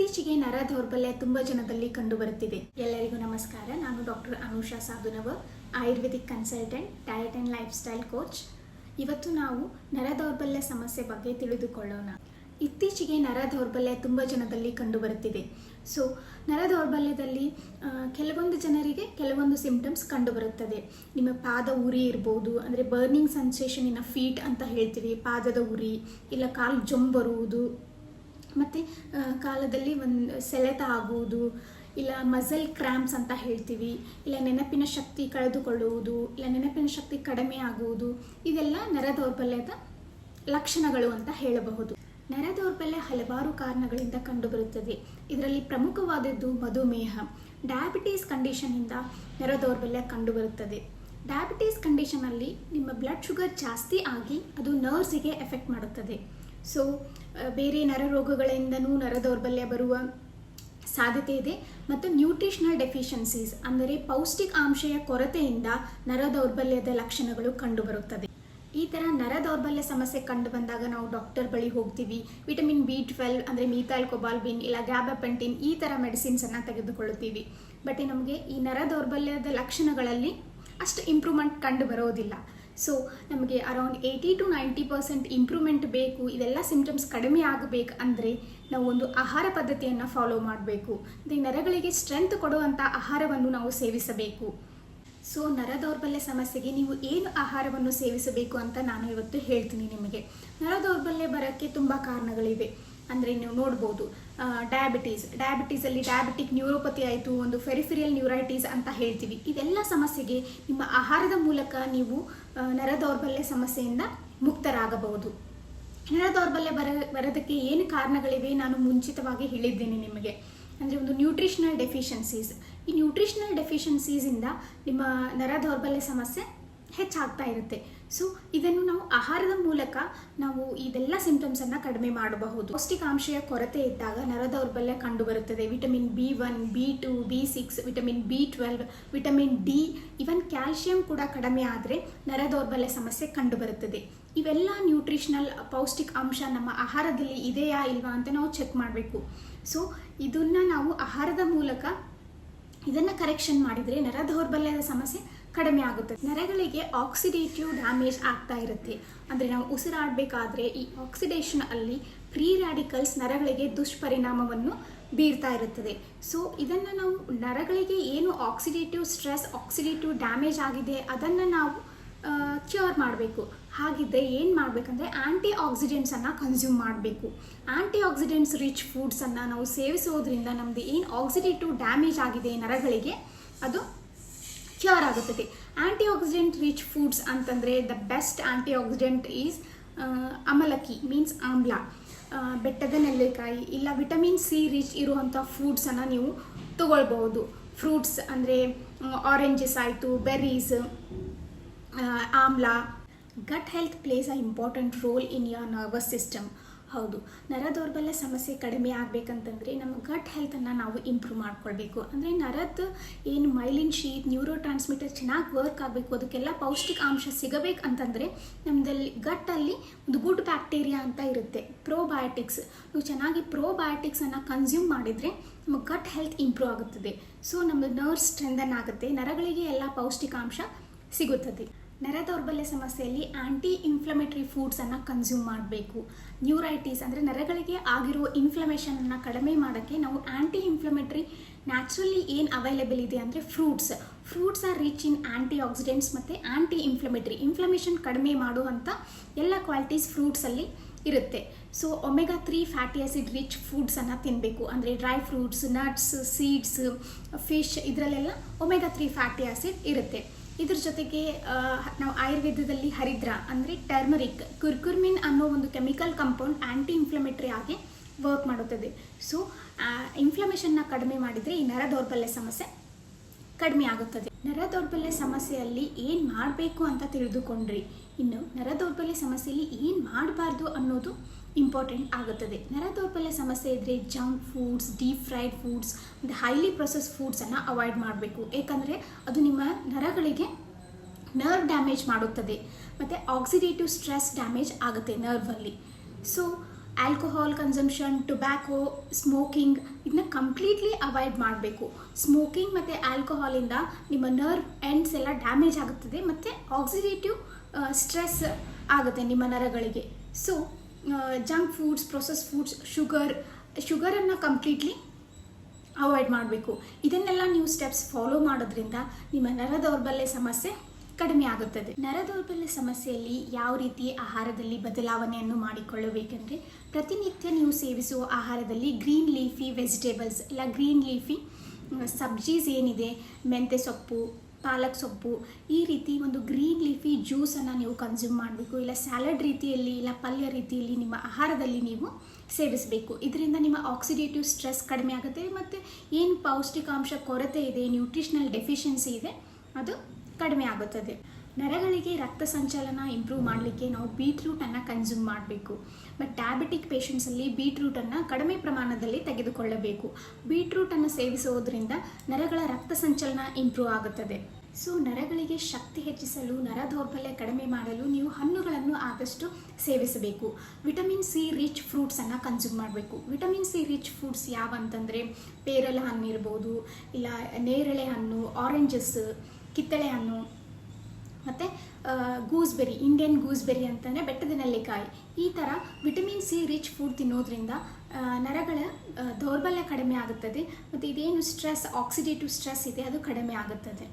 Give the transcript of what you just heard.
ಇತ್ತೀಚೆಗೆ ನರ ದೌರ್ಬಲ್ಯ ತುಂಬ ಜನದಲ್ಲಿ ಕಂಡುಬರುತ್ತಿದೆ. ಎಲ್ಲರಿಗೂ ನಮಸ್ಕಾರ. ನಾನು doctor Anusha Sadhunava, Ayurvedic consultant, diet and lifestyle coach. ಇವತ್ತು ನಾವು ನರ ದೌರ್ಬಲ್ಯ ಸಮಸ್ಯೆ ಬಗ್ಗೆ ತಿಳಿದುಕೊಳ್ಳೋಣ. ಇತ್ತೀಚೆಗೆ ನರ ದೌರ್ಬಲ್ಯ ತುಂಬ ಜನದಲ್ಲಿ ಕಂಡುಬರುತ್ತಿದೆ. ಸೊ ನರ ದೌರ್ಬಲ್ಯದಲ್ಲಿ ಕೆಲವೊಂದು ಜನರಿಗೆ ಕೆಲವೊಂದು ಸಿಂಪ್ಟಮ್ಸ್ ಕಂಡುಬರುತ್ತದೆ. ನಿಮ್ಮ ಪಾದ ಉರಿ ಇರ್ಬೋದು, ಅಂದರೆ ಬರ್ನಿಂಗ್ ಸೆನ್ಸೇಷನ್ ಇನ್ ಫೀಟ್ ಅಂತ ಹೇಳ್ತೀವಿ, ಪಾದದ ಉರಿ, ಇಲ್ಲ ಕಾಲು ಜೊಂಬ್ ಬರುವುದು ಮತ್ತು ಕಾಲದಲ್ಲಿ ಒಂದು ಸೆಳೆತ ಆಗುವುದು, ಇಲ್ಲ ಮಸಲ್ ಕ್ರ್ಯಾಂಪ್ಸ್ ಅಂತ ಹೇಳ್ತೀವಿ, ಇಲ್ಲ ನೆನಪಿನ ಶಕ್ತಿ ಕಳೆದುಕೊಳ್ಳುವುದು, ಇಲ್ಲ ನೆನಪಿನ ಶಕ್ತಿ ಕಡಿಮೆ ಆಗುವುದು, ಇದೆಲ್ಲ ನರ ದೌರ್ಬಲ್ಯದ ಲಕ್ಷಣಗಳು ಅಂತ ಹೇಳಬಹುದು. ನರ ದೌರ್ಬಲ್ಯ ಹಲವಾರು ಕಾರಣಗಳಿಂದ ಕಂಡುಬರುತ್ತದೆ. ಇದರಲ್ಲಿ ಪ್ರಮುಖವಾದದ್ದು ಮಧುಮೇಹ. ಡಯಾಬಿಟೀಸ್ ಕಂಡೀಷನಿಂದ ನರ ದೌರ್ಬಲ್ಯ ಕಂಡುಬರುತ್ತದೆ. ಡಯಾಬಿಟೀಸ್ ಕಂಡೀಷನಲ್ಲಿ ನಿಮ್ಮ ಬ್ಲಡ್ ಶುಗರ್ ಜಾಸ್ತಿ ಆಗಿ ಅದು ನರ್ವ್ಸಿಗೆ ಎಫೆಕ್ಟ್ ಮಾಡುತ್ತದೆ. ಸೊ ಬೇರೆ ನರ ರೋಗಗಳಿಂದನೂ ನರ ದೌರ್ಬಲ್ಯ ಬರುವ ಸಾಧ್ಯತೆ ಇದೆ. ಮತ್ತು ನ್ಯೂಟ್ರಿಷನಲ್ ಡೆಫಿಷಿಯನ್ಸೀಸ್ ಅಂದರೆ ಪೌಷ್ಟಿಕಾಂಶಯ ಕೊರತೆಯಿಂದ ನರ ದೌರ್ಬಲ್ಯದ ಲಕ್ಷಣಗಳು ಕಂಡುಬರುತ್ತದೆ. ಈ ಥರ ನರ ದೌರ್ಬಲ್ಯ ಸಮಸ್ಯೆ ಕಂಡು ಬಂದಾಗ ನಾವು ಡಾಕ್ಟರ್ ಬಳಿ ಹೋಗ್ತೀವಿ. ವಿಟಮಿನ್ ಬಿ ಟ್ವೆಲ್ ಅಂದರೆ ಮೀಥೈಲ್, ಕೊಬಾಲ್ಬಿನ್ ಇಲ್ಲ ಗ್ಯಾಬಪೆಂಟಿನ್ ಈ ಥರ ಮೆಡಿಸಿನ್ಸನ್ನು ತೆಗೆದುಕೊಳ್ಳುತ್ತೀವಿ. ಬಟ್ ನಮಗೆ ಈ ನರ ದೌರ್ಬಲ್ಯದ ಲಕ್ಷಣಗಳಲ್ಲಿ ಅಷ್ಟು ಇಂಪ್ರೂವ್ಮೆಂಟ್ ಕಂಡು ಬರೋದಿಲ್ಲ. ಸೊ ನಮಗೆ around eighty to ninety percent improvement ಬೇಕು, ಇದೆಲ್ಲ ಸಿಮ್ಟಮ್ಸ್ ಕಡಿಮೆ ಆಗಬೇಕು ಅಂದರೆ ನಾವು ಒಂದು ಆಹಾರ ಪದ್ಧತಿಯನ್ನು ಫಾಲೋ ಮಾಡಬೇಕು. ಮತ್ತು ನರಗಳಿಗೆ ಸ್ಟ್ರೆಂತ್ ಕೊಡುವಂಥ ಆಹಾರವನ್ನು ನಾವು ಸೇವಿಸಬೇಕು. ಸೊ ನರ ದೌರ್ಬಲ್ಯ ಸಮಸ್ಯೆಗೆ ನೀವು ಏನು ಆಹಾರವನ್ನು ಸೇವಿಸಬೇಕು ಅಂತ ನಾನು ಇವತ್ತು ಹೇಳ್ತೀನಿ ನಿಮಗೆ. ನರ ದೌರ್ಬಲ್ಯ ಬರೋಕ್ಕೆ ತುಂಬ ಕಾರಣಗಳಿವೆ. ಅಂದರೆ ನೀವು ನೋಡ್ಬೋದು. ಡಯಾಬಿಟೀಸ್ ಡಯಾಬಿಟೀಸಲ್ಲಿ ಡಯಾಬಿಟಿಕ್ ನ್ಯೂರೋಪತಿ ಆಯಿತು, ಒಂದು ಫೆರಿಫಿರಿಯಲ್ ನ್ಯೂರೈಟೀಸ್ ಅಂತ ಹೇಳ್ತೀವಿ. ಇದೆಲ್ಲ ಸಮಸ್ಯೆಗೆ ನಿಮ್ಮ ಆಹಾರದ ಮೂಲಕ ನೀವು ನರ ದೌರ್ಬಲ್ಯ ಸಮಸ್ಯೆಯಿಂದ ಮುಕ್ತರಾಗಬಹುದು. ನರ ದೌರ್ಬಲ್ಯ ಬರ, ಬರೋದಕ್ಕೆ ಏನು ಕಾರಣಗಳಿವೆ ನಾನು ಮುಂಚಿತವಾಗಿ ಹೇಳಿದ್ದೇನೆ ನಿಮಗೆ. ಅಂದರೆ ಒಂದು ನ್ಯೂಟ್ರಿಷನಲ್ ಡೆಫಿಷಿಯನ್ಸೀಸ್ ಈ ನ್ಯೂಟ್ರಿಷನಲ್ ಡೆಫಿಷಿಯನ್ಸೀಸಿಂದ ನಿಮ್ಮ ನರ ದೌರ್ಬಲ್ಯ ಸಮಸ್ಯೆ ಹೆಚ್ಚಾಗ್ತಾ ಇರುತ್ತೆ. ಸೊ ಇದನ್ನು ನಾವು ಆಹಾರದ ಮೂಲಕ ನಾವು ಇದೆಲ್ಲ ಸಿಂಪ್ಟಮ್ಸನ್ನು ಕಡಿಮೆ ಮಾಡಬಹುದು. ಪೌಷ್ಟಿಕಾಂಶಯ ಕೊರತೆ ಇದ್ದಾಗ ನರ ದೌರ್ಬಲ್ಯ ಕಂಡುಬರುತ್ತದೆ. Vitamin B one B two B six vitamin B twelve vitamin D even calcium ಕೂಡ ಕಡಿಮೆ ಆದರೆ ನರ ದೌರ್ಬಲ್ಯ ಸಮಸ್ಯೆ ಕಂಡುಬರುತ್ತದೆ. ಇವೆಲ್ಲ ನ್ಯೂಟ್ರಿಷನಲ್ ಪೌಷ್ಟಿಕ ಅಂಶ ನಮ್ಮ ಆಹಾರದಲ್ಲಿ ಇದೆಯಾ ಇಲ್ವಾ ಅಂತ ನಾವು ಚೆಕ್ ಮಾಡಬೇಕು. ಸೊ ಇದನ್ನು ನಾವು ಆಹಾರದ ಮೂಲಕ ಇದನ್ನು ಕರೆಕ್ಷನ್ ಮಾಡಿದರೆ ನರ ದೌರ್ಬಲ್ಯದ ಸಮಸ್ಯೆ ಕಡಿಮೆ ಆಗುತ್ತೆ. ನರಗಳಿಗೆ ಆಕ್ಸಿಡೇಟಿವ್ ಡ್ಯಾಮೇಜ್ ಆಗ್ತಾ ಇರುತ್ತೆ. ಅಂದರೆ ನಾವು ಉಸಿರಾಡಬೇಕಾದ್ರೆ ಈ ಆಕ್ಸಿಡೇಷನ್ ಅಲ್ಲಿ ಫ್ರೀ ರ್ಯಾಡಿಕಲ್ಸ್ ನರಗಳಿಗೆ ದುಷ್ಪರಿಣಾಮವನ್ನು ಬೀರ್ತಾ ಇರುತ್ತದೆ. ಸೊ ಇದನ್ನು ನಾವು ನರಗಳಿಗೆ ಏನು ಆಕ್ಸಿಡೇಟಿವ್ ಸ್ಟ್ರೆಸ್ ಆಕ್ಸಿಡೇಟಿವ್ ಡ್ಯಾಮೇಜ್ ಆಗಿದೆ ಅದನ್ನು ನಾವು ಕ್ಯೂರ್ ಮಾಡಬೇಕು. ಹಾಗಿದ್ದರೆ ಏನು ಮಾಡಬೇಕಂದ್ರೆ ಆ್ಯಂಟಿ ಆಕ್ಸಿಡೆಂಟ್ಸನ್ನು ಕನ್ಸ್ಯೂಮ್ ಮಾಡಬೇಕು. ಆ್ಯಂಟಿ ಆಕ್ಸಿಡೆಂಟ್ಸ್ ರಿಚ್ ಫುಡ್ಸನ್ನು ನಾವು ಸೇವಿಸೋದ್ರಿಂದ ನಮ್ಮದು ಏನು ಆಕ್ಸಿಡೇಟಿವ್ ಡ್ಯಾಮೇಜ್ ಆಗಿದೆ ನರಗಳಿಗೆ, ಅದು ಕ್ಯೂರ್ ಆಗುತ್ತದೆ. ಆ್ಯಂಟಿ ಆಕ್ಸಿಡೆಂಟ್ ರಿಚ್ ಫುಡ್ಸ್ ಅಂತಂದರೆ the best antioxidant is ಅಮಲಕ್ಕಿ means amla. ಬೆಟ್ಟದ ನೆಲ್ಲಿಕಾಯಿ ಇಲ್ಲ ವಿಟಮಿನ್ ಸಿ ರಿಚ್ ಇರುವಂಥ ಫುಡ್ಸನ್ನು ನೀವು ತಗೊಳ್ಬೋದು ಫ್ರೂಟ್ಸ್ ಅಂದರೆ ಆರೆಂಜಸ್ ಆಯಿತು berries amla. Gut health plays a important role in your nervous system ಹೌದು. ನರ ದೌರ್ಬಲ್ಯ ಸಮಸ್ಯೆ ಕಡಿಮೆ ಆಗಬೇಕಂತಂದರೆ ನಮ್ಮ ಗಟ್ ಹೆಲ್ತನ್ನು ನಾವು ಇಂಪ್ರೂವ್ ಮಾಡ್ಕೊಳ್ಬೇಕು. ಅಂದರೆ ನರದ ಏನು ಮೈಲಿನ್ ಶೀಟ್ ನ್ಯೂರೋ ಟ್ರಾನ್ಸ್ಮಿಟರ್ ಚೆನ್ನಾಗಿ ವರ್ಕ್ ಆಗಬೇಕು, ಅದಕ್ಕೆಲ್ಲ ಪೌಷ್ಟಿಕಾಂಶ ಸಿಗಬೇಕು ಅಂತಂದರೆ ನಮ್ಮದಲ್ಲಿ ಗಟ್ಟಲ್ಲಿ ಒಂದು ಗುಡ್ ಬ್ಯಾಕ್ಟೀರಿಯಾ ಅಂತ ಇರುತ್ತೆ ಪ್ರೋಬಯೋಟಿಕ್ಸ್ ನೀವು ಚೆನ್ನಾಗಿ ಪ್ರೋಬಯೋಟಿಕ್ಸನ್ನು ಕನ್ಸ್ಯೂಮ್ ಮಾಡಿದರೆ ನಮ್ಮ ಗಟ್ ಹೆಲ್ತ್ ಇಂಪ್ರೂವ್ ಆಗುತ್ತದೆ. ಸೊ ನಮ್ಮ ನರ್ವ್ ಸ್ಟ್ರೆಂದನ್ ಆಗುತ್ತೆ ನರಗಳಿಗೆ ಎಲ್ಲ ಪೌಷ್ಟಿಕಾಂಶ ಸಿಗುತ್ತದೆ. ನರ ದೌರ್ಬಲ್ಯ ಸಮಸ್ಯೆಯಲ್ಲಿ ಆ್ಯಂಟಿ ಇನ್ಫ್ಲಮೇಟ್ರಿ ಫುಡ್ಸನ್ನು ಕನ್ಸ್ಯೂಮ್ ಮಾಡಬೇಕು. ನ್ಯೂರೈಟಿಸ್ ಅಂದರೆ ನರಗಳಿಗೆ ಆಗಿರೋ ಇನ್ಫ್ಲಮೇಷನನ್ನು ಕಡಿಮೆ ಮಾಡೋಕ್ಕೆ ನಾವು ಆ್ಯಂಟಿ ಇನ್ಫ್ಲಮೇಟರಿ ನ್ಯಾಚುರಲಿ ಏನು ಅವೈಲೇಬಲ್ ಇದೆ ಅಂದರೆ fruits fruits are rich in antioxidants ಮತ್ತು ಆ್ಯಂಟಿ ಇನ್ಫ್ಲಮೇಟರಿ ಇನ್ಫ್ಲಮೇಷನ್ ಕಡಿಮೆ ಮಾಡುವಂಥ ಎಲ್ಲ ಕ್ವಾಲಿಟೀಸ್ ಫ್ರೂಟ್ಸಲ್ಲಿ ಇರುತ್ತೆ. So omega three fatty acid rich ಫುಡ್ಸನ್ನು ತಿನ್ನಬೇಕು ಅಂದರೆ dry fruits nuts seeds fish ಇದರಲ್ಲೆಲ್ಲ ಒಮೆಗಾ ತ್ರೀ ಫ್ಯಾಟಿ ಆಸಿಡ್ ಇರುತ್ತೆ. ಇದ್ರ ಜೊತೆಗೆ ನಾವು ಆಯುರ್ವೇದದಲ್ಲಿ ಹರಿದ್ರ ಅಂದರೆ ಟರ್ಮರಿಕ್ ಕುರ್ಕುರ್ಮಿನ್ ಅನ್ನೋ ಒಂದು ಕೆಮಿಕಲ್ ಕಂಪೌಂಡ್ ಆ್ಯಂಟಿ ಇನ್ಫ್ಲಮೇಟ್ರಿ ಆಗಿ ವರ್ಕ್ ಮಾಡುತ್ತದೆ. ಸೊ ಇನ್ಫ್ಲಮೇಷನ್ನ ಕಡಿಮೆ ಮಾಡಿದರೆ ಈ ನರ ದೌರ್ಬಲ್ಯ ಸಮಸ್ಯೆ ಕಡಿಮೆ ಆಗುತ್ತದೆ. ನರ ದೌರ್ಬಲ್ಯ ಸಮಸ್ಯೆಯಲ್ಲಿ ಏನು ಮಾಡಬೇಕು ಅಂತ ತಿಳಿದುಕೊಂಡ್ರಿ. ಇನ್ನು ನರ ದೌರ್ಬಲ್ಯ ಸಮಸ್ಯೆಯಲ್ಲಿ ಏನು ಮಾಡಬಾರ್ದು ಅನ್ನೋದು ಇಂಪಾರ್ಟೆಂಟ್ ಆಗುತ್ತದೆ. ನರ ದೌರ್ಬಲ್ಯ ಸಮಸ್ಯೆ ಇದ್ದರೆ junk foods deep fried foods ಮತ್ತು ಹೈಲಿ ಪ್ರೊಸೆಸ್ ಫುಡ್ಸನ್ನು ಅವಾಯ್ಡ್ ಮಾಡಬೇಕು. ಏಕೆಂದರೆ ಅದು ನಿಮ್ಮ ನರಗಳಿಗೆ ನರ್ವ್ ಡ್ಯಾಮೇಜ್ ಮಾಡುತ್ತದೆ. ಮತ್ತು ಆಕ್ಸಿಡೇಟಿವ್ ಸ್ಟ್ರೆಸ್ ಡ್ಯಾಮೇಜ್ ಆಗುತ್ತೆ ನರ್ವಲ್ಲಿ so alcohol consumption tobacco smoking ಇದನ್ನ ಕಂಪ್ಲೀಟ್ಲಿ ಅವಾಯ್ಡ್ ಮಾಡಬೇಕು. ಸ್ಮೋಕಿಂಗ್ ಮತ್ತು ಆಲ್ಕೋಹಾಲಿಂದ ನಿಮ್ಮ ನರ್ವ್ ಎಂಡ್ಸ್ ಎಲ್ಲ ಡ್ಯಾಮೇಜ್ ಆಗುತ್ತದೆ, ಮತ್ತು ಆಕ್ಸಿಡೇಟಿವ್ ಸ್ಟ್ರೆಸ್ ಆಗುತ್ತೆ ನಿಮ್ಮ ನರಗಳಿಗೆ. So junk foods process foods sugar ಶುಗರನ್ನು completely avoid ಮಾಡಬೇಕು. ಇದನ್ನೆಲ್ಲ ನೀವು ಸ್ಟೆಪ್ಸ್ ಫಾಲೋ ಮಾಡೋದ್ರಿಂದ ನಿಮ್ಮ ನರ ದೌರ್ಬಲ್ಯ ಸಮಸ್ಯೆ ಕಡಿಮೆ ಆಗುತ್ತದೆ. ನರ ದೌರ್ಬಲ್ಯ ಸಮಸ್ಯೆಯಲ್ಲಿ ಯಾವ ರೀತಿ ಆಹಾರದಲ್ಲಿ ಬದಲಾವಣೆಯನ್ನು ಮಾಡಿಕೊಳ್ಳಬೇಕೆಂದರೆ ಪ್ರತಿನಿತ್ಯ ನೀವು ಸೇವಿಸುವ ಆಹಾರದಲ್ಲಿ ಗ್ರೀನ್ ಲೀಫಿ ವೆಜಿಟೇಬಲ್ಸ್ ಇಲ್ಲ ಗ್ರೀನ್ ಲೀಫಿ ಸಬ್ಜೀಸ್ ಏನಿದೆ ಮೆಂತೆ ಸೊಪ್ಪು ಪಾಲಕ್ ಸೊಪ್ಪು, ಈ ರೀತಿ ಒಂದು ಗ್ರೀನ್ ಲೀಫಿ ಜ್ಯೂಸನ್ನು ನೀವು ಕನ್ಸ್ಯೂಮ್ ಮಾಡಬೇಕು. ಇಲ್ಲ ಸ್ಯಾಲಡ್ ರೀತಿಯಲ್ಲಿ, ಇಲ್ಲ ಪಲ್ಯ ರೀತಿಯಲ್ಲಿ ನಿಮ್ಮ ಆಹಾರದಲ್ಲಿ ನೀವು ಸೇವಿಸಬೇಕು. ಇದರಿಂದ ನಿಮ್ಮ ಆಕ್ಸಿಡೇಟಿವ್ ಸ್ಟ್ರೆಸ್ ಕಡಿಮೆ ಆಗುತ್ತೆ ಮತ್ತು ಏನು ಪೌಷ್ಟಿಕಾಂಶ ಕೊರತೆ ಇದೆ ನ್ಯೂಟ್ರಿಷನಲ್ ಡೆಫಿಷಿಯನ್ಸಿ ಇದೆ, ಅದು ಕಡಿಮೆ ಆಗುತ್ತದೆ. ನರಗಳಿಗೆ ರಕ್ತ ಸಂಚಲನ ಇಂಪ್ರೂವ್ ಮಾಡಲಿಕ್ಕೆ ನಾವು ಬೀಟ್ರೂಟನ್ನು ಕನ್ಸ್ಯೂಮ್ ಮಾಡಬೇಕು. ಬಟ್ ಡಯಾಬಿಟಿಕ್ ಪೇಷಂಟ್ಸಲ್ಲಿ ಬೀಟ್ರೂಟನ್ನು ಕಡಿಮೆ ಪ್ರಮಾಣದಲ್ಲಿ ತೆಗೆದುಕೊಳ್ಳಬೇಕು. ಬೀಟ್ರೂಟನ್ನು ಸೇವಿಸುವುದರಿಂದ ನರಗಳ ರಕ್ತ ಸಂಚಲನ ಇಂಪ್ರೂವ್ ಆಗುತ್ತದೆ. ಸೊ ನರಗಳಿಗೆ ಶಕ್ತಿ ಹೆಚ್ಚಿಸಲು, ನರ ದೌರ್ಬಲ್ಯ ಕಡಿಮೆ ಮಾಡಲು ನೀವು ಹಣ್ಣುಗಳನ್ನು ಆದಷ್ಟು ಸೇವಿಸಬೇಕು. ವಿಟಮಿನ್ ಸಿ ರಿಚ್ ಫ್ರೂಟ್ಸನ್ನು ಕನ್ಸ್ಯೂಮ್ ಮಾಡಬೇಕು. ವಿಟಮಿನ್ ಸಿ ರಿಚ್ ಫ್ರೂಟ್ಸ್ ಯಾವ ಅಂತಂದರೆ ಪೇರಲ ಹಣ್ಣು ಇರ್ಬೋದು, ಇಲ್ಲ ನೇರಳೆ ಹಣ್ಣು ಆರೆಂಜಸ್ ಕಿತ್ತಳೆ ಹಣ್ಣು ಮತ್ತು ಗೂಸ್ಬೆರಿ ಇಂಡಿಯನ್ ಗೂಸ್ಬೆರಿ ಅಂತಲೇ ಬೆಟ್ಟದ ನೆಲ್ಲಿಕಾಯಿ ಈ ಥರ ವಿಟಮಿನ್ ಸಿ ರಿಚ್ ಫುಡ್ ತಿನ್ನೋದ್ರಿಂದ ನರಗಳ ದೌರ್ಬಲ್ಯ ಕಡಿಮೆ ಆಗುತ್ತದೆ. ಮತ್ತು ಇದೇನು ಸ್ಟ್ರೆಸ್ ಆಕ್ಸಿಡೇಟಿವ್ ಸ್ಟ್ರೆಸ್ ಇದೆ, ಅದು ಕಡಿಮೆ ಆಗುತ್ತದೆ.